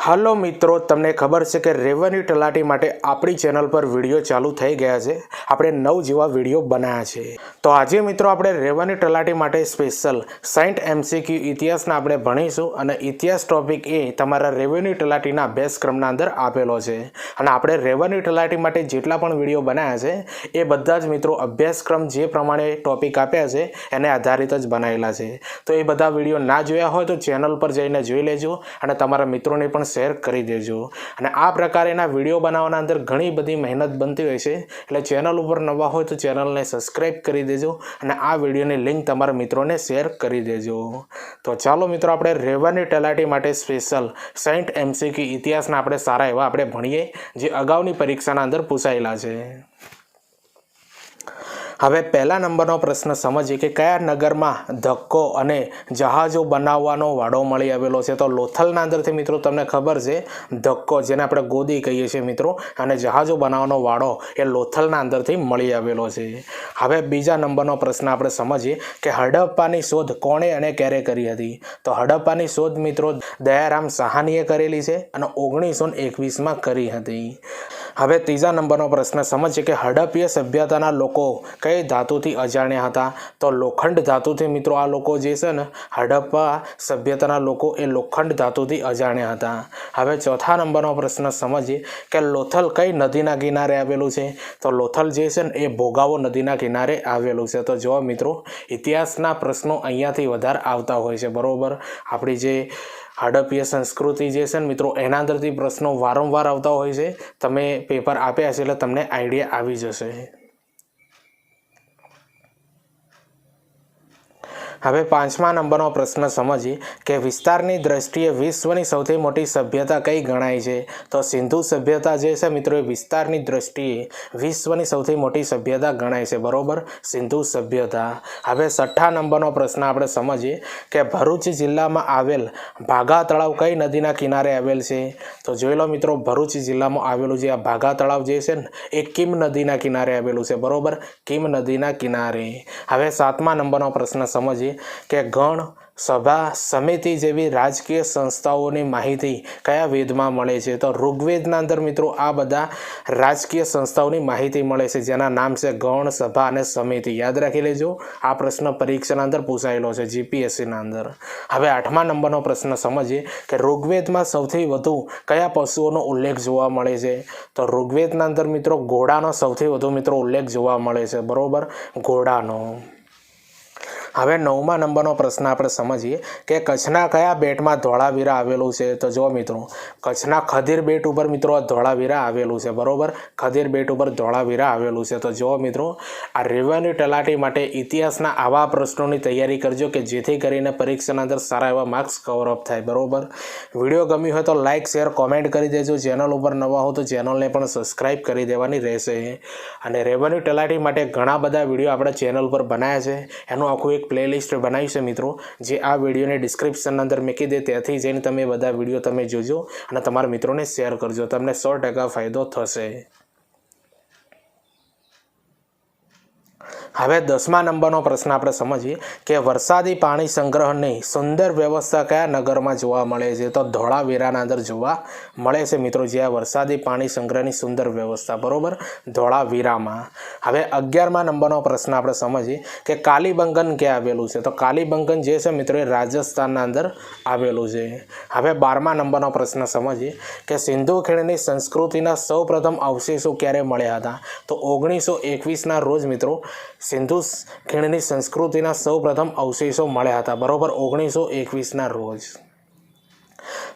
હાલો મિત્રો, તમને ખબર છે કે રેવન્યુ તલાટી માટે આપણી ચેનલ પર વીડિયો ચાલુ થઈ ગયા છે. આપણે નવ જેવા વીડિયો બનાવ્યા છે. તો આજે મિત્રો આપણે રેવન્યુ તલાટી માટે સ્પેશિયલ સાઈન્ટ એમસીક્યુ ઇતિહાસના આપણે ભણીશું અને ઇતિહાસ ટોપિક એ તમારા રેવન્યુ તલાટીના અભ્યાસક્રમના અંદર આપેલો છે. અને આપણે રેવન્યુ તલાટી માટે જેટલા પણ વીડિયો બનાવ્યા છે, એ બધા જ મિત્રો અભ્યાસક્રમ જે પ્રમાણે ટોપિક આપ્યા છે, એને આધારિત જ બનાવેલા છે. તો એ બધા વીડિયો ના જોયા હોય તો ચેનલ પર જઈને જોઈ લેજો અને તમારા મિત્રોને પણ શેર કરી દેજો. અને આ પ્રકારેના વીડિયો બનાવવાના અંદર ઘણી બધી મહેનત બનતી હોય છે. એટલે ચેનલ ઉપર નવા હોય તો ચેનલને સબસ્ક્રાઈબ કરી દેજો અને આ વિડીયોની લિંક તમારા મિત્રોને શેર કરી દેજો. તો ચાલો મિત્રો, આપણે રેવાની તલાટી માટે સ્પેશિયલ સાઈન્ટ એમસીક્યુ ઇતિહાસના આપણે સારા એવા આપણે ભણીએ, જે અગાઉની પરીક્ષાના અંદર પૂછાયેલા છે. હવે પહેલા નંબરનો પ્રશ્ન સમજીએ કે કયા નગરમાં ધક્કો અને જહાજો બનાવવાનો વાડો મળી આવેલો છે? તો લોથલના અંદરથી મિત્રો તમને ખબર છે, ધક્કો જેને આપણે ગોદી કહીએ છીએ મિત્રો, અને જહાજો બનાવવાનો વાડો એ લોથલના અંદરથી મળી આવેલો છે. હવે બીજા નંબરનો પ્રશ્ન આપણે સમજીએ કે હડપ્પાની શોધ કોણે અને ક્યારે કરી હતી? તો હડપ્પાની શોધ મિત્રો દયારામ સહાનીએ કરેલી છે અને ઓગણીસો એકવીસમાં કરી હતી. હવે ત્રીજા નંબરનો પ્રશ્ન સમજીએ કે હડપ્પીય સભ્યતાના લોકો કઈ ધાતુથી અજાણ્યા હતા? તો લોખંડ ધાતુથી મિત્રો આ લોકો જે છે ને, હડપ્પા સભ્યતાના લોકો એ લોખંડ ધાતુથી અજાણ્યા હતા. હવે ચોથા નંબરનો પ્રશ્ન, સમજીએ કે લોથલ કઈ નદીના કિનારે આવેલું છે? તો લોથલ જે છે ને, એ ભોગાવો નદીના કિનારે આવેલું છે. તો જો મિત્રો, ઇતિહાસના પ્રશ્નો અહીંયાથી વધારે આવતા હોય છે. બરાબર? આપણી જે હડપ્પીય સંસ્કૃતિ જે છે ને મિત્રો, એના અંદરથી પ્રશ્નો વારંવાર આવતા હોય છે. તમે પેપર આપ્યા છે એટલે તમને આઈડિયા આવી જશે. હવે પાંચમા નંબરનો પ્રશ્ન સમજીએ કે વિસ્તારની દ્રષ્ટિએ વિશ્વની સૌથી મોટી સભ્યતા કઈ ગણાય છે? તો સિંધુ સભ્યતા જે છે મિત્રો એ વિસ્તારની દ્રષ્ટિએ વિશ્વની સૌથી મોટી સભ્યતા ગણાય છે, બરોબર? સિંધુ સભ્યતા. હવે છઠ્ઠા નંબરનો પ્રશ્ન આપણે સમજીએ કે ભરૂચ જિલ્લામાં આવેલ ભાગા તળાવ કઈ નદીના કિનારે આવેલ છે? તો જોઈ લો મિત્રો, ભરૂચ જિલ્લામાં આવેલું જે આ ભાગા તળાવ જે છે ને, એ કિમ નદીના કિનારે આવેલું છે, બરોબર? કિમ નદીના કિનારે. હવે સાતમા નંબરનો પ્રશ્ન સમજીએ કે ગણ, સભા, સમિતિ જેવી રાજકીય સંસ્થાઓની માહિતી કયા વેદમાં મળે છે? તો ઋગ્વેદના અંદર મિત્રો આ બધા રાજકીય સંસ્થાઓની માહિતી મળે છે, જેના નામ છે ગણ, સભા અને સમિતિ. યાદ રાખી લેજો, આ પ્રશ્ન પરીક્ષાના અંદર પૂછાયેલો છે, જીપીએસસીના અંદર. હવે આઠમા નંબરનો પ્રશ્ન સમજીએ કે ઋગ્વેદમાં સૌથી વધુ કયા પશુઓનો ઉલ્લેખ જોવા મળે છે? તો ઋગ્વેદના અંદર મિત્રો ઘોડાનો સૌથી વધુ મિત્રો ઉલ્લેખ જોવા મળે છે, બરોબર? ઘોડાનો. હવે નવમા નંબરનો પ્રશ્ન આપણે સમજીએ કે કચ્છના કયા બેટમાં ધોળાવીરા આવેલું છે? તો જો મિત્રો, કચ્છના ખદીર બેટ ઉપર મિત્રો ધોળાવીરા આવેલું છે, બરોબર? ખદીર બેટ ઉપર ધોળાવીરા આવેલું છે. તો જો મિત્રો, આ રેવન્યુ તલાટી માટે ઇતિહાસના આવા પ્રશ્નોની તૈયારી કરજો કે જેથી કરીને પરીક્ષાના અંદર સારા એવા માર્ક્સ કવરઅપ થાય, બરોબર? વીડિયો ગમ્યું હોય તો લાઇક શેર કોમેન્ટ કરી દેજો. ચેનલ ઉપર નવા હો તો ચેનલને પણ સબસ્ક્રાઈબ કરી દેવાની રહેશે. અને રેવન્યુ તલાટી માટે ઘણા બધા વીડિયો આપણે ચેનલ પર બનાવ્યા છે. એનું આખું એક પ્લેલિસ્ટ બનાવી છે મિત્રો, જે આ વિડીયોને ડિસ્ક્રિપ્શન અંદર મૂકી દે, ત્યાંથી જઈને તમે બધા વીડિયો તમે જોજો અને તમારા મિત્રોને શેર કરજો. તમને સો ફાયદો થશે. હવે દસમા નંબરનો પ્રશ્ન આપણે સમજીએ કે વરસાદી પાણી સંગ્રહની સુંદર વ્યવસ્થા કયા નગરમાં જોવા મળે છે? તો ધોળાવીરાના અંદર જોવા મળે છે મિત્રો જ્યાં વરસાદી પાણી સંગ્રહની સુંદર વ્યવસ્થા, બરાબર? ધોળાવીરામાં. હવે અગિયારમા નંબરનો પ્રશ્ન આપણે સમજીએ કે કાલીબંગન ક્યાં આવેલું છે? તો કાલીબંગન જે છે મિત્રો એ રાજસ્થાનના અંદર આવેલું છે. હવે બારમા નંબરનો પ્રશ્ન સમજીએ કે સિંધુ ખીણની સંસ્કૃતિના સૌપ્રથમ અવશેષો ક્યારે મળ્યા હતા? તો ઓગણીસો એકવીસના રોજ મિત્રો સિંધુ ખીણની સંસ્કૃતિના સૌપ્રથમ અવશેષો મળ્યા હતા. બરોબર ઓગણીસો એકવીસના રોજ.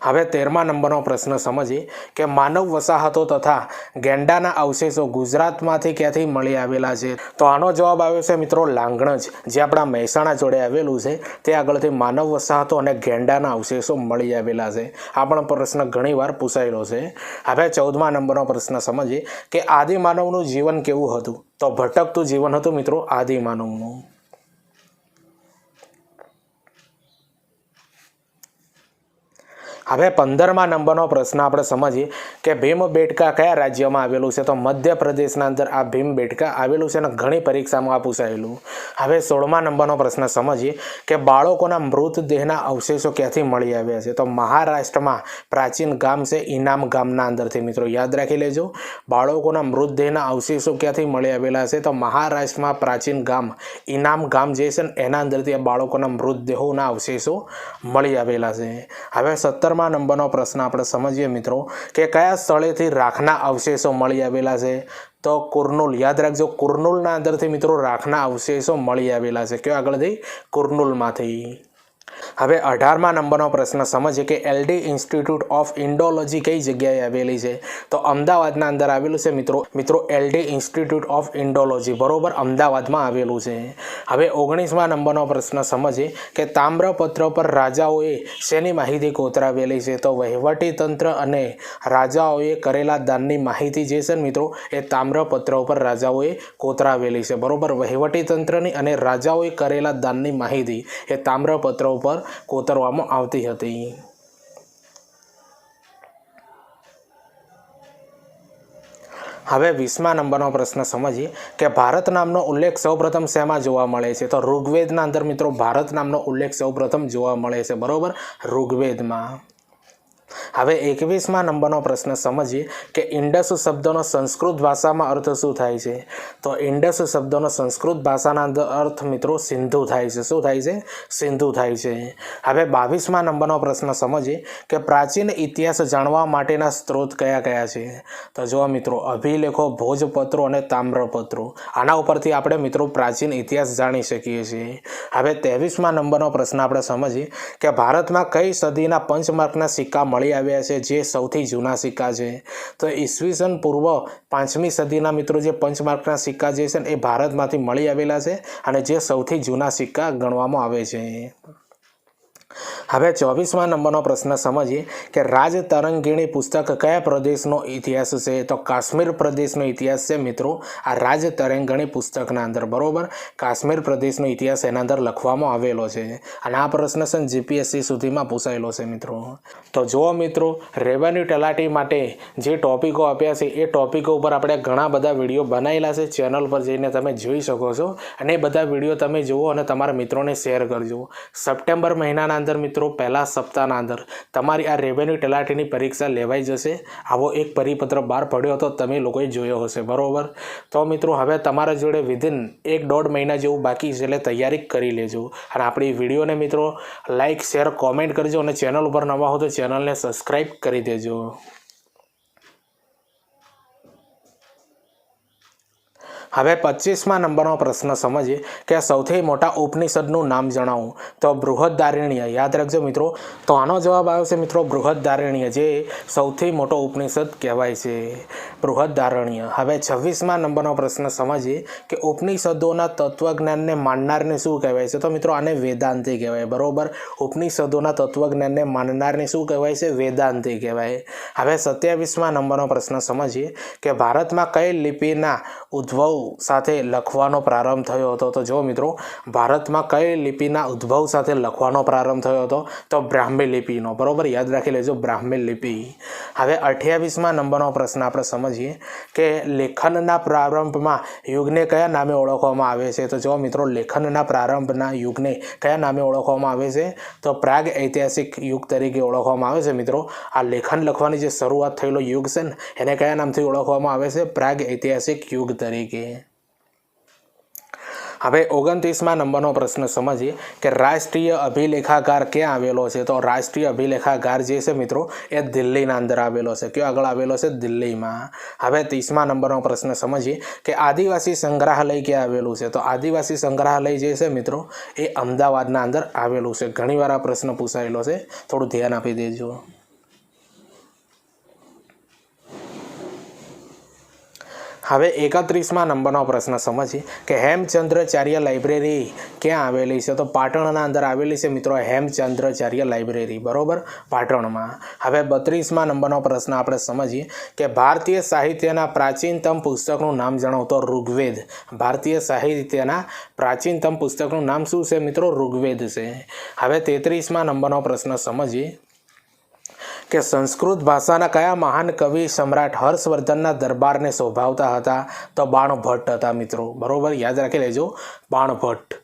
હવે તેરમા નંબરનો પ્રશ્ન સમજીએ કે માનવ વસાહતો તથા ગેંડાના અવશેષો ગુજરાતમાંથી ક્યાંથી મળી આવેલા છે? તો આનો જવાબ આવ્યો છે મિત્રો લાંગણજ, જે આપણા મહેસાણા જોડે આવેલું છે. તે આગળથી માનવ વસાહતો અને ગેંડાના અવશેષો મળી આવેલા છે. આ પણ પ્રશ્ન ઘણીવાર પૂછાયેલો છે. હવે ચૌદમા નંબરનો પ્રશ્ન સમજીએ કે આદિમાનવનું જીવન કેવું હતું? તો ભટકતું જીવન હતું મિત્રો આદિમાનવનું. હવે પંદરમા નંબરનો પ્રશ્ન આપણે સમજીએ કે ભીમબેટકા કયા રાજ્યમાં આવેલું છે? તો મધ્યપ્રદેશના અંદર આ ભીમબેટકા આવેલું છે અને ઘણી પરીક્ષામાં આ પૂછાયેલું. હવે સોળમા નંબરનો પ્રશ્ન સમજીએ કે બાળકોના મૃતદેહના અવશેષો ક્યાંથી મળી આવ્યા છે? તો મહારાષ્ટ્રમાં પ્રાચીન ગામ છે ઇનામ ગામના અંદરથી. મિત્રો, યાદ રાખી લેજો, બાળકોના મૃતદેહના અવશેષો ક્યાંથી મળી આવેલા છે? તો મહારાષ્ટ્રમાં પ્રાચીન ગામ ઇનામ ગામ જે છે એના અંદરથી આ બાળકોના મૃતદેહોના અવશેષો મળી આવેલા છે. હવે સત્તરમા નંબરનો પ્રશ્ન આપણે સમજીએ મિત્રો કે કયા સ્થળેથી રાખના અવશેષો મળી આવેલા છે? તો કુર્નુલ, યાદ રાખજો, કુર્નુલના અંદરથી મિત્રો રાખના અવશેષો મળી આવેલા છે. કયો આગળથી કુર્નુલમાંથી. હવે અઢારમા નંબરનો પ્રશ્ન, સમજીએ કે એલડી ઇન્સ્ટિટ્યૂટ ઓફ ઇન્ડોલોજી કઈ જગ્યાએ આવેલી છે? તો અમદાવાદના અંદર આવેલું છે મિત્રો. મિત્રો એલડી ઇન્સ્ટિટ્યૂટ ઓફ ઇન્ડોલોજી, બરોબર અમદાવાદમાં આવેલું છે. હવે ઓગણીસમા નંબરનો પ્રશ્ન, સમજીએ કે તામ્રપત્ર પર રાજાઓએ શેની માહિતી કોતરાવેલી છે? તો વહીવટી તંત્ર અને રાજાઓએ કરેલા દાનની માહિતી જે છે મિત્રો, એ તામ્રપત્ર ઉપર રાજાઓએ કોતરાવેલી છે. બરોબર, વહીવટી તંત્રની અને રાજાઓએ કરેલા દાનની માહિતી એ તામ્રપત્ર ઉપર કોતરવામાં આવતી હતી. હવે વીસમા નંબરનો પ્રશ્ન સમજીએ કે ભારત નામનો ઉલ્લેખ સૌપ્રથમ શેમાં જોવા મળે છે? તો ઋગ્વેદના અંદર મિત્રો ભારત નામનો ઉલ્લેખ સૌપ્રથમ જોવા મળે છે. બરોબર? ઋગ્વેદમાં. હવે એકવીસમા નંબરનો પ્રશ્ન સમજીએ કે ઇન્ડસ શબ્દનો સંસ્કૃત ભાષામાં અર્થ શું થાય છે? તો ઇન્ડસ શબ્દનો સંસ્કૃત ભાષાના અર્થ મિત્રો સિંધુ થાય છે. શું થાય છે? સિંધુ થાય છે. હવે બાવીસમા નંબરનો પ્રશ્ન સમજીએ કે પ્રાચીન ઇતિહાસ જાણવા માટેના સ્ત્રોત કયા કયા છે? તો જો મિત્રો, અભિલેખો, ભોજપત્રો અને તામ્રપત્રો. આના ઉપરથી આપણે મિત્રો પ્રાચીન ઇતિહાસ જાણી શકીએ છીએ. હવે ત્રેવીસમા નંબરનો પ્રશ્ન આપણે સમજીએ કે ભારતમાં કઈ સદીના પંચમાર્કના સિક્કા મળી આવ્યા? છે, જે સૌથી જૂના સિક્કા છે. તો ઈસવીસન પૂર્વ પાંચમી સદીના મિત્રો જે પંચમાર્કના સિક્કા જે છે ને, એ ભારતમાંથી મળી આવેલા છે અને જે સૌથી જૂના સિક્કા ગણવામાં આવે છે. હવે ચોવીસમા નંબરનો પ્રશ્ન સમજીએ કે રાજ તરંગીણી પુસ્તક કયા પ્રદેશનો ઇતિહાસ છે? તો કાશ્મીર પ્રદેશનો ઇતિહાસ છે મિત્રો. આ રાજ તરંગીણી પુસ્તકના અંદર, બરોબર? કાશ્મીર પ્રદેશનો ઇતિહાસ એના અંદર લખવામાં આવેલો છે. અને આ પ્રશ્ન છે જીપીએસસી સુધીમાં પૂછાયેલો છે મિત્રો. તો જુઓ મિત્રો, રેવન્યુ તલાટી માટે જે ટોપિકો આપ્યા છે, એ ટોપિકો ઉપર આપણે ઘણા બધા વીડિયો બનાવેલા છે. ચેનલ પર જઈને તમે જોઈ શકો છો. અને એ બધા વીડિયો તમે જુઓ અને તમારા મિત્રોને શેર કરજો. સપ્ટેમ્બર મહિનાના અંદર મિત્રો, પહેલા સપ્તાહના અંદર તમારી આ રેવન્યુ તલાટીની પરીક્ષા લેવાઈ જશે. આવો એક પરિપત્ર બહાર પડ્યો હતો, તમે લોકોએ જોયો હશે. બરાબર? તો મિત્રો, હવે તમારા જોડે વિધિન એક દોઢ મહિના જેવું બાકી છે, એટલે તૈયારી કરી લેજો. અને આપણી વિડીયોને મિત્રો લાઇક શેર કોમેન્ટ કરજો અને ચેનલ ઉપર નવા હો તો ચેનલને સબસ્ક્રાઈબ કરી દેજો. હવે પચીસમાં નંબરનો પ્રશ્ન સમજીએ કે સૌથી મોટા ઉપનિષદનું નામ જણાવું. તો બૃહદારણ્ય યાદ રાખજો મિત્રો. તો આનો જવાબ આવ્યો છે મિત્રો બૃહદારણ્ય જે સૌથી મોટો ઉપનિષદ કહેવાય છે. બૃહદારણ્ય હવે છવ્વીસમાં નંબરનો પ્રશ્ન સમજીએ કે ઉપનિષદોના તત્વજ્ઞાનને માનનારને શું કહેવાય છે? તો મિત્રો આને વેદાંતિ કહેવાય. બરાબર? ઉપનિષદોના તત્વજ્ઞાનને માનનારને શું કહેવાય છે? વેદાંતિ કહેવાય. હવે સત્યાવીસમાં નંબરનો પ્રશ્ન સમજીએ કે ભારતમાં કઈ લિપિના ઉદ્ભવ સાથે લખવાનો પ્રારંભ થયો હતો. તો જો મિત્રો, ભારતમાં કઈ લિપિના ઉદ્ભવ સાથે લખવાનો પ્રારંભ થયો હતો? તો બ્રાહ્મી લિપિનો. બરાબર? યાદ રાખી લેજો બ્રાહ્મી લિપિ. હવે અઠ્યાવીસમાં નંબરનો પ્રશ્ન આપણે સમજીએ કે લેખનના પ્રારંભમાં યુગને કયા નામે ઓળખવામાં આવે છે? તો જો મિત્રો, લેખનના પ્રારંભના યુગને કયા નામે ઓળખવામાં આવે છે? તો પ્રાગ ઐતિહાસિક યુગ તરીકે ઓળખવામાં આવે છે મિત્રો. આ લેખન લખવાની જે શરૂઆત થયેલો યુગ છે ને, એને કયા નામથી ઓળખવામાં આવે છે? પ્રાગ ઐતિહાસિક યુગ તરીકે. હવે ઓગણત્રીસમાં નંબરનો પ્રશ્ન સમજીએ કે રાષ્ટ્રીય અભિલેખાગાર ક્યાં આવેલો છે? તો રાષ્ટ્રીય અભિલેખાગાર જે છે મિત્રો, એ દિલ્હીના અંદર આવેલો છે. કયો આગળ આવેલો છે? દિલ્હીમાં. હવે ત્રીસમા નંબરનો પ્રશ્ન સમજીએ કે આદિવાસી સંગ્રહાલય ક્યાં આવેલું છે? તો આદિવાસી સંગ્રહાલય જે છે મિત્રો, એ અમદાવાદના અંદર આવેલું છે. ઘણીવાર આ પ્રશ્ન પૂછાયેલો છે. થોડું ધ્યાન આપી દેજો. હવે એકત્રીસમાં નંબરનો પ્રશ્ન સમજીએ કે હેમચંદ્રાચાર્ય લાઇબ્રેરી ક્યાં આવેલી છે? તો પાટણના અંદર આવેલી છે મિત્રો હેમચંદ્રાચાર્ય લાઇબ્રેરી, બરાબર? પાટણમાં. હવે બત્રીસમાં નંબરનો પ્રશ્ન આપણે સમજીએ કે ભારતીય સાહિત્યના પ્રાચીનતમ પુસ્તકનું નામ જણાવો તો ઋગ્વેદ. ભારતીય સાહિત્યના પ્રાચીનતમ પુસ્તકનું નામ શું છે મિત્રો? ઋગ્વેદ છે. હવે તેત્રીસમાં નંબરનો પ્રશ્ન સમજીએ કે સંસ્કૃત ભાષાના કયા મહાન કવિ સમ્રાટ હર્ષવર્ધનના દરબારને શોભાવતા હતા? તો બાણભટ્ટ હતા મિત્રો. બરોબર? યાદ રાખી લેજો. બાણભટ્ટ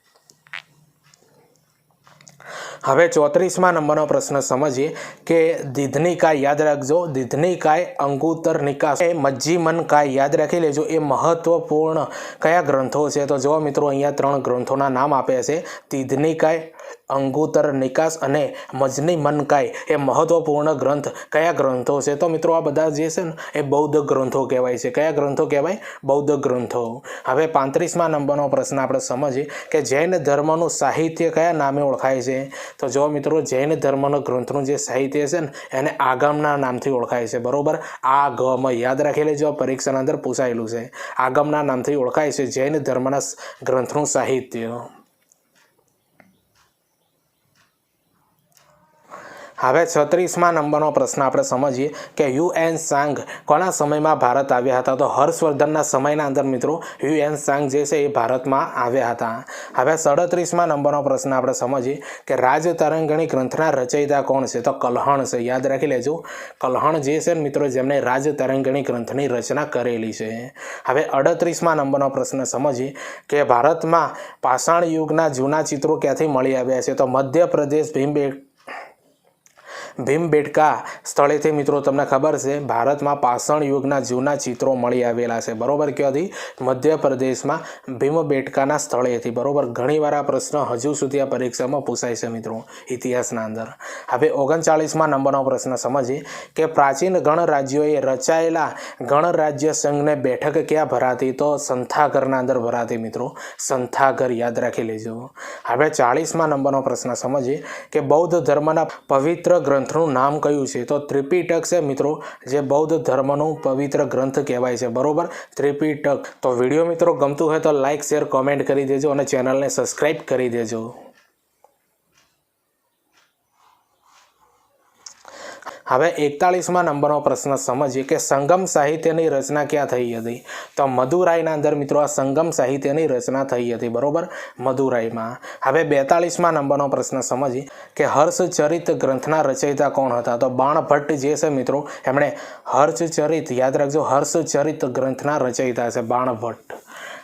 હવે ચોત્રીસમાં નંબરનો પ્રશ્ન સમજીએ કે દીધનિકાય યાદ રાખજો. દીધનિકાય અંગુતર નિકાસ મજ્જીમન કાય યાદ રાખી લેજો. એ મહત્વપૂર્ણ કયા ગ્રંથો છે? તો જો મિત્રો, અહીંયા ત્રણ ગ્રંથોના નામ આપ્યા છે. દીધનિકાય અંગુત્તર નિકાસ અને મજની મનકાય એ મહત્વપૂર્ણ ગ્રંથ. કયા ગ્રંથો છે? તો મિત્રો આ બધા જે છે ને, એ બૌદ્ધ ગ્રંથો કહેવાય છે. કયા ગ્રંથો કહેવાય? બૌદ્ધ ગ્રંથો. હવે પાંત્રીસમાં નંબરનો પ્રશ્ન આપણે સમજીએ કે જૈન ધર્મનું સાહિત્ય કયા નામે ઓળખાય છે? તો જો મિત્રો જૈન ધર્મનો ગ્રંથનું જે સાહિત્ય છે ને, એને આગમના નામથી ઓળખાય છે. બરાબર? આ ગમ યાદ રાખી લેજો, પરીક્ષાના અંદર પૂછાયેલું છે. આગમના નામથી ઓળખાય છે જૈન ધર્મના ગ્રંથનું સાહિત્ય. હવે છત્રીસમાં નંબરનો પ્રશ્ન આપણે સમજીએ કે યુ એન સાંગ કોના સમયમાં ભારત આવ્યા હતા? તો હર્ષવર્ધનના સમયના અંદર મિત્રો યુ એન સાંગ જે છે એ ભારતમાં આવ્યા હતા. હવે સડત્રીસમાં નંબરનો પ્રશ્ન આપણે સમજીએ કે રાજ તરંગણી ગ્રંથના રચયિતા કોણ છે? તો કલ્હણ છે. યાદ રાખી લેજો. કલ્હણ જે છે મિત્રો, જેમણે રાજ તરંગણી ગ્રંથની રચના કરેલી છે. હવે અડત્રીસમાં નંબરનો પ્રશ્ન સમજીએ કે ભારતમાં પાષાણ યુગના જૂના ચિત્રો ક્યાંથી મળી આવ્યા છે? તો મધ્યપ્રદેશ ભીમબે ભીમબેટકા સ્થળેથી મિત્રો તમને ખબર છે, ભારતમાં પાષાણ યુગના જૂના ચિત્રો મળી આવેલા છે. બરોબર ક્યાંથી મધ્યપ્રદેશમાં ભીમબેટકાના સ્થળેથી. બરોબર? ઘણીવાર આ પ્રશ્ન હજુ સુધી આ પરીક્ષામાં પૂછાય છે મિત્રો, ઇતિહાસના અંદર. હવે ઓગણચાળીસમાં નંબરનો પ્રશ્ન સમજીએ કે પ્રાચીન ગણરાજ્યોએ રચાયેલા ગણરાજ્ય સંઘને બેઠક ક્યાં ભરાતી? તો સંથાગરના અંદર ભરાતી મિત્રો, સંથાગર યાદ રાખી લેજો. હવે ચાળીસમાં નંબરનો પ્રશ્ન સમજીએ કે બૌદ્ધ ધર્મના પવિત્ર ગ્રંથનું નામ કયું છે? તો ત્રિપિટક છે મિત્રો, જે બૌદ્ધ ધર્મનું પવિત્ર ગ્રંથ કહેવાય છે. બરોબર? ત્રિપિટક. તો વીડિયો મિત્રો ગમતું હોય તો લાઇક શેર કોમેન્ટ કરી દેજો અને ચેનલને સબસ્ક્રાઈબ કરી દેજો. હવે એકતાળીસમાં નંબરનો પ્રશ્ન સમજીએ કે સંગમ સાહિત્યની રચના ક્યાં થઈ હતી? તો મધુરાઈના અંદર મિત્રો આ સંગમ સાહિત્યની રચના થઈ હતી, બરોબર? મધુરાઈમાં. હવે બેતાળીસમાં નંબરનો પ્રશ્ન સમજીએ કે હર્ષચરિત ગ્રંથના રચયિતા કોણ હતા? તો બાણભટ્ટ જે છે મિત્રો, એમણે હર્ષચરિત, યાદ રાખજો, હર્ષચરિત ગ્રંથના રચયિતા છે બાણભટ્ટ.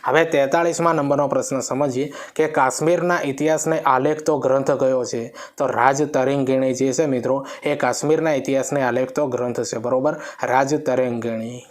હવે તેતાળીસમાં નંબરનો પ્રશ્ન સમજીએ કે કાશ્મીરના ઇતિહાસને આલેખતો ગ્રંથ કયો છે? તો રાજ તરંગીણી જે છે મિત્રો, એ કાશ્મીરના ઇતિહાસને આલેખતો ગ્રંથ છે, બરોબર? રાજ તરંગીણી.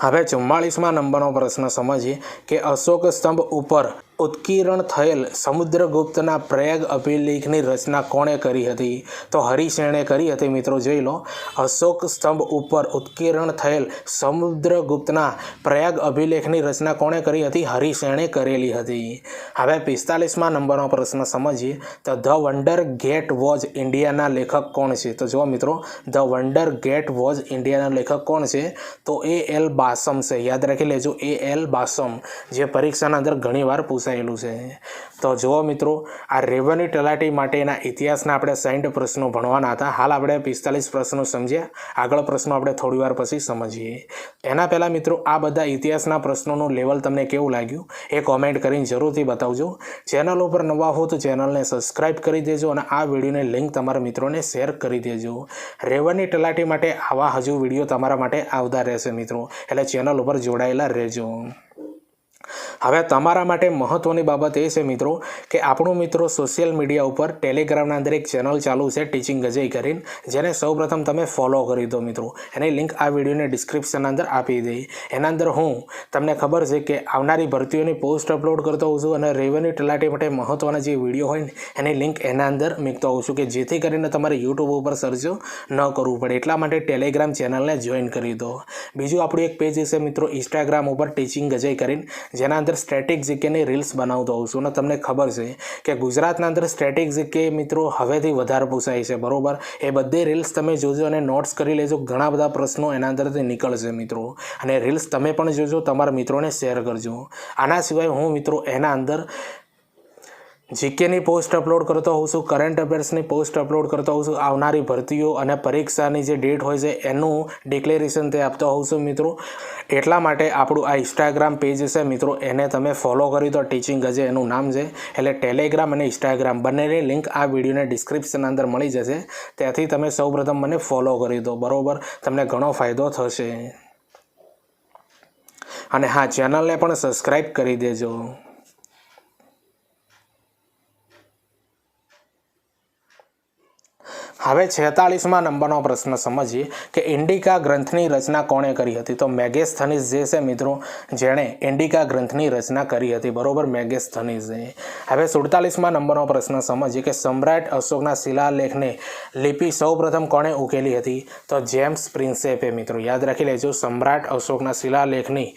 હવે ચુમ્માળીસમાં નંબરનો પ્રશ્ન સમજીએ કે અશોક સ્તંભ ઉપર ઉત્કીર્ણ થયેલ સમુદ્રગુપ્તના પ્રયાગ અભિલેખની રચના કોણે કરી હતી? તો હરિસેણે કરી હતી મિત્રો, જોઈ લો. અશોક સ્તંભ ઉપર ઉત્કીર્ણ થયેલ સમુદ્રગુપ્તના પ્રયાગ અભિલેખની રચના કોણે કરી હતી? હરિસેણે કરેલી હતી. હવે પિસ્તાલીસમાં નંબરનો પ્રશ્ન સમજીએ. તો ધ વંડર ગેટ વોઝ ઇન્ડિયાના લેખક કોણ છે? તો જો મિત્રો, ધ વંડર ગેટ વોઝ ઇન્ડિયાના લેખક કોણ છે? તો એ એલ બાસમ છે. યાદ રાખી લેજો, એ એલ બાસમ, જે પરીક્ષાના અંદર ઘણીવાર પૂછાયેલું છે. તો જુઓ મિત્રો, આ રેવન્યુ તલાટી માટેના ઇતિહાસના આપણે સાઈઠ પ્રશ્નો ભણવાના હતા. હાલ આપણે પિસ્તાલીસ પ્રશ્નો સમજ્યા. આગળ પ્રશ્નો આપણે થોડી વાર પછી સમજીએ. એના પહેલાં મિત્રો, આ બધા ઇતિહાસના પ્રશ્નોનું લેવલ તમને કેવું લાગ્યું? એ કોમેન્ટ કરીને જરૂરથી બતાવજો. ચેનલ ઉપર નવા હો તો ચેનલને સબસ્ક્રાઈબ કરી દેજો અને આ વિડીયોની લિંક તમારા મિત્રોને શેર કરી દેજો. રેવન્યુ તલાટી માટે આવા હજુ વીડિયો તમારા માટે આવતા રહેશે મિત્રો. એટલે ચેનલ ઉપર જોડાયેલા રહેજો. હવે તમારા માટે મહત્ત્વની બાબત એ છે મિત્રો કે આપણું મિત્રો સોશિયલ મીડિયા ઉપર ટેલિગ્રામના અંદર એક ચેનલ ચાલુ છે ટીચિંગ અજય કરીને, જેને સૌપ્રથમ તમે ફોલો કરી દો મિત્રો. એની લિંક આ વિડીયોની ડિસ્ક્રિપ્શનના અંદર આપી દઈ. એના અંદર હું તમને ખબર છે કે આવનારી ભરતીઓની પોસ્ટ અપલોડ કરતો હોઉં છું અને રેવન્યુ તલાટી માટે મહત્ત્વના જે વીડિયો હોય ને, એની લિંક એના અંદર મૂકતો હોઉં છું કે જેથી કરીને તમારે યુટ્યુબ ઉપર સર્ચ ન કરવું પડે. એટલા માટે ટેલિગ્રામ ચેનલને જોઈન કરી દો. બીજું આપણું એક પેજ છે મિત્રો ઇન્સ્ટાગ્રામ ઉપર ટીચિંગ અજય કરીને, જેના અંદર સ્ટેટિક જીકેની રીલ્સ બનાવતો હોઉં છું અને તમને ખબર છે કે ગુજરાતના અંદર સ્ટેટિક જીકે મિત્રો હવેથી વધારે પૂછાય છે, બરાબર? એ બધી રીલ્સ તમે જોજો અને નોટ્સ કરી લેજો. ઘણા બધા પ્રશ્નો એના અંદરથી નીકળશે મિત્રો. અને રીલ્સ તમે પણ જોજો, તમારા મિત્રોને શેર કરજો. આના સિવાય હું મિત્રો એના અંદર જીકેની પોસ્ટ અપલોડ કરતો હોઉં છું, કરંટ અફેર્સની પોસ્ટ અપલોડ કરતો હોઉં છું, આવનારી ભરતીઓ અને પરીક્ષાની જે ડેટ હોય છે એનું ડિક્લેરેશન તે આપતો હોઉં છું મિત્રો. એટલા માટે આપણું આ ઇન્સ્ટાગ્રામ પેજ છે મિત્રો, એને તમે ફોલો કરી દો ટીચિંગ ગજે એનું નામ છે, એટલે ટેલિગ્રામ અને ઇન્સ્ટાગ્રામ બંનેની લિંક આ વિડીયોને ડિસ્ક્રિપ્શન અંદર મળી જશે, ત્યાંથી તમે સૌપ્રથમ મને ફોલો કરી દો, બરાબર? તમને ઘણો ફાયદો થશે. અને હા ચેનલને પણ સબસ્ક્રાઈબ કરી દેજો. હવે છેતાલીસમાં નંબરનો પ્રશ્ન સમજીએ કે ઇન્ડિકા ગ્રંથની રચના કોણે કરી હતી? તો મેગેસ્થનીસ જે છે મિત્રો, જેણે ઇન્ડિકા ગ્રંથની રચના કરી હતી. બરોબર મેગેસ્થનીસે હવે સુડતાલીસમાં નંબરનો પ્રશ્ન સમજીએ કે સમ્રાટ અશોકના શિલાલેખને લિપિ સૌપ્રથમ કોણે ઉકેલી હતી? તો જેમ્સ પ્રિન્સેપે મિત્રો, યાદ રાખી લેજો, સમ્રાટ અશોકના શિલાલેખની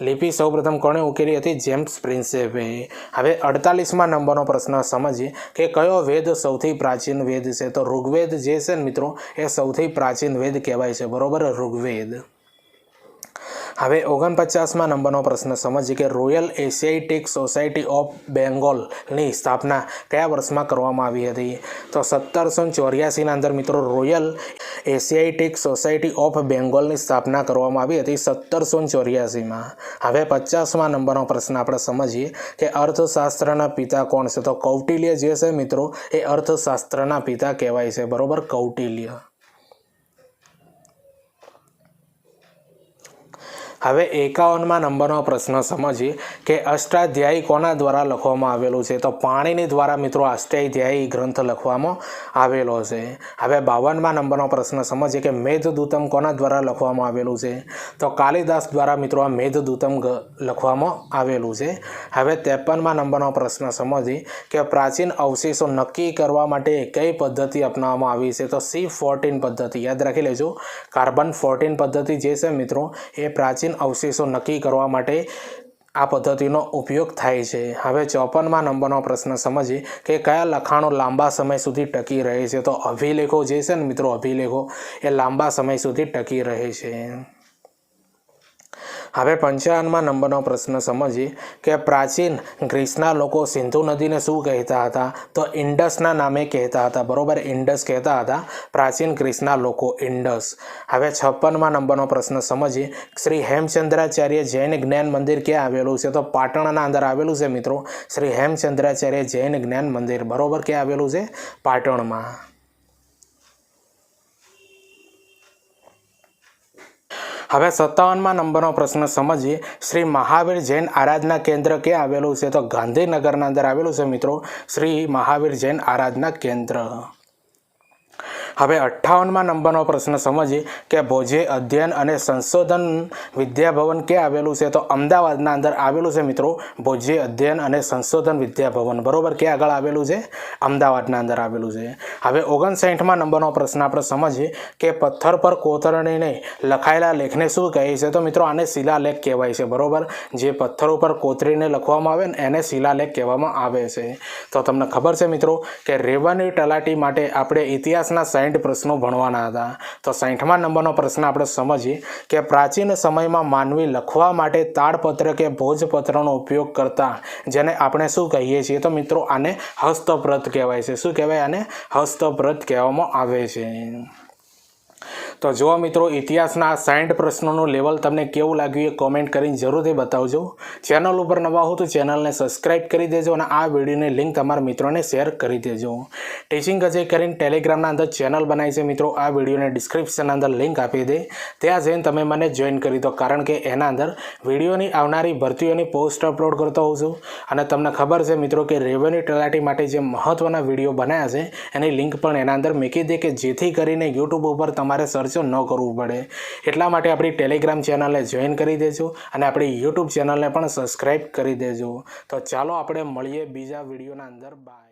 લિપિ સૌપ્રથમ કોણે ઉકેલી હતી? જેમ્સ પ્રિન્સેપે. હવે અડતાલીસમાં નંબરનો પ્રશ્ન સમજીએ કે કયો વેદ સૌથી પ્રાચીન વેદ છે? તો ઋગ્વેદ જે છે મિત્રો, એ સૌથી પ્રાચીન વેદ કહેવાય છે. બરોબર? ઋગ્વેદ. હવે ઓગણપચાસમાં નંબરનો પ્રશ્ન. સમજીએ કે રોયલ એશિયાટિક સોસાયટી ઓફ બેંગોલની સ્થાપના કયા વર્ષમાં કરવામાં આવી હતી? તો સત્તરસો ચોર્યાસીના અંદર મિત્રો રોયલ એશિયાટિક સોસાયટી ઓફ બેંગોલની સ્થાપના કરવામાં આવી હતી સત્તરસો ચોર્યાસીમાં. હવે પચાસમાં નંબરનો પ્રશ્ન આપણે સમજીએ કે અર્થશાસ્ત્રના પિતા કોણ છે? તો કૌટિલ્ય જે છે મિત્રો, એ અર્થશાસ્ત્રના પિતા કહેવાય છે. બરાબર? કૌટિલ્ય. હવે એકાવનમાં નંબરનો પ્રશ્ન સમજીએ કે અષ્ટાધ્યાયી કોના દ્વારા લખવામાં આવેલું છે? તો પાણીની દ્વારા મિત્રો અષ્ટાધ્યાયી ગ્રંથ લખવામાં આવેલો છે. હવે બાવનમાં નંબરનો પ્રશ્ન સમજીએ કે મેઘદૂતમ કોના દ્વારા લખવામાં આવેલું છે? તો કાલિદાસ દ્વારા મિત્રો આ મેઘદૂતમ લખવામાં આવેલું છે. હવે ત્રેપનમાં નંબરનો પ્રશ્ન સમજીએ કે પ્રાચીન અવશેષો નક્કી કરવા માટે કઈ પદ્ધતિ અપનાવવામાં આવી છે? તો સી ફોર્ટીન પદ્ધતિ. યાદ રાખી લેજો. કાર્બન ફોર્ટીન પદ્ધતિ જે છે મિત્રો, એ પ્રાચીન અવશેષો નક્કી કરવા માટે આ પદ્ધતિનો ઉપયોગ થાય છે. હવે ચોપનમાં નંબરનો પ્રશ્ન સમજીએ કે કયા લખાણો લાંબા સમય સુધી ટકી રહે છે? તો અભિલેખો જે છે ને મિત્રો, અભિલેખો એ લાંબા સમય સુધી ટકી રહે છે. હવે પંચાવનમાં નંબરનો પ્રશ્ન સમજીએ કે પ્રાચીન ગ્રીસના લોકો સિંધુ નદીને શું કહેતા હતા? તો ઇન્ડસના નામે કહેતા હતા. બરોબર, ઇન્ડસ કહેતા હતા. પ્રાચીન ગ્રીસના લોકો ઇન્ડસ. હવે છપ્પનમાં નંબરનો પ્રશ્ન સમજીએ શ્રી હેમચંદ્રાચાર્ય જૈન જ્ઞાન મંદિર ક્યાં આવેલું છે? તો પાટણના અંદર આવેલું છે મિત્રો. શ્રી હેમચંદ્રાચાર્ય જૈન જ્ઞાન મંદિર. બરોબર, ક્યાં આવેલું છે? પાટણમાં. હવે સત્તાવનમાં નંબરનો પ્રશ્ન સમજીએ. શ્રી મહાવીર જૈન આરાધના કેન્દ્ર ક્યાં આવેલું છે? તો ગાંધીનગરના અંદર આવેલું છે મિત્રો. શ્રી મહાવીર જૈન આરાધના કેન્દ્ર. હવે અઠ્ઠાવનમાં નંબરનો પ્રશ્ન સમજીએ કે ભોજે અધ્યયન અને સંશોધન વિદ્યાભવન ક્યાં આવેલું છે? તો અમદાવાદના અંદર આવેલું છે મિત્રો, ભોજે અધ્યયન અને સંશોધન વિદ્યાભવન. બરોબર? ક્યાં આગળ આવેલું છે? અમદાવાદના અંદર આવેલું છે. હવે ઓગણસાઠમાં નંબરનો પ્રશ્ન આપણે સમજીએ કે પથ્થર પર કોતરણીને લખાયેલા લેખને શું કહે છે? તો મિત્રો, આને શિલાલેખ કહેવાય છે. બરોબર? જે પથ્થર ઉપર કોતરીને લખવામાં આવે ને, એને શિલાલેખ કહેવામાં આવે છે. તો તમને ખબર છે મિત્રો કે રેવાની તલાટી માટે આપણે ઇતિહાસના સાઠ પ્રશ્નો ભણવાના હતા. તો સાઠમા નંબરનો પ્રશ્ન આપણે સમજીએ કે પ્રાચીન સમયમાં માનવી લખવા માટે તાડપત્ર કે ભોજપત્રનો ઉપયોગ કરતા, જેને આપણે શું કહીએ છીએ? તો મિત્રો આને હસ્તપ્રત કહેવાય છે. શું કહેવાય? આને હસ્તપ્રત કહેવામાં આવે છે. તો જો મિત્રો, ઇતિહાસના આ સાઠ પ્રશ્નોનું લેવલ તમને કેવું લાગ્યું એ કોમેન્ટ કરીને જરૂરથી બતાવજો. ચેનલ ઉપર નવા હો તો ચેનલને સબસ્ક્રાઇબ કરી દેજો અને આ વિડીયોની લિંક તમારા મિત્રોને શેર કરી દેજો. ટીચિંગ કચે કરીને ટેલિગ્રામના અંદર ચેનલ બનાવી છે મિત્રો, આ વિડીયોને ડિસ્ક્રિપ્શન અંદર લિંક આપી દે. ત્યાં જઈને તમે મને જોઈન કરી દો, કારણ કે એના અંદર વિડીયોની આવનારી ભરતીઓની પોસ્ટ અપલોડ કરતો હોઉં છું. અને તમને ખબર છે મિત્રો કે રેવન્યુ તલાટી માટે જે મહત્ત્વના વીડિયો બનાવ્યા છે, એની લિંક પણ એના અંદર મૂકી દે કે જેથી કરીને યુટ્યુબ ઉપર તમારે સર્ચ ન કરવું પડે. એટલા માટે આપણી ટેલિગ્રામ ચેનલને જોઈન કરી દેજો અને આપણી યુટ્યુબ ચેનલને પણ સબસ્ક્રાઈબ કરી દેજો. તો ચાલો આપણે મળીએ બીજા વિડીયોના અંદર. બાય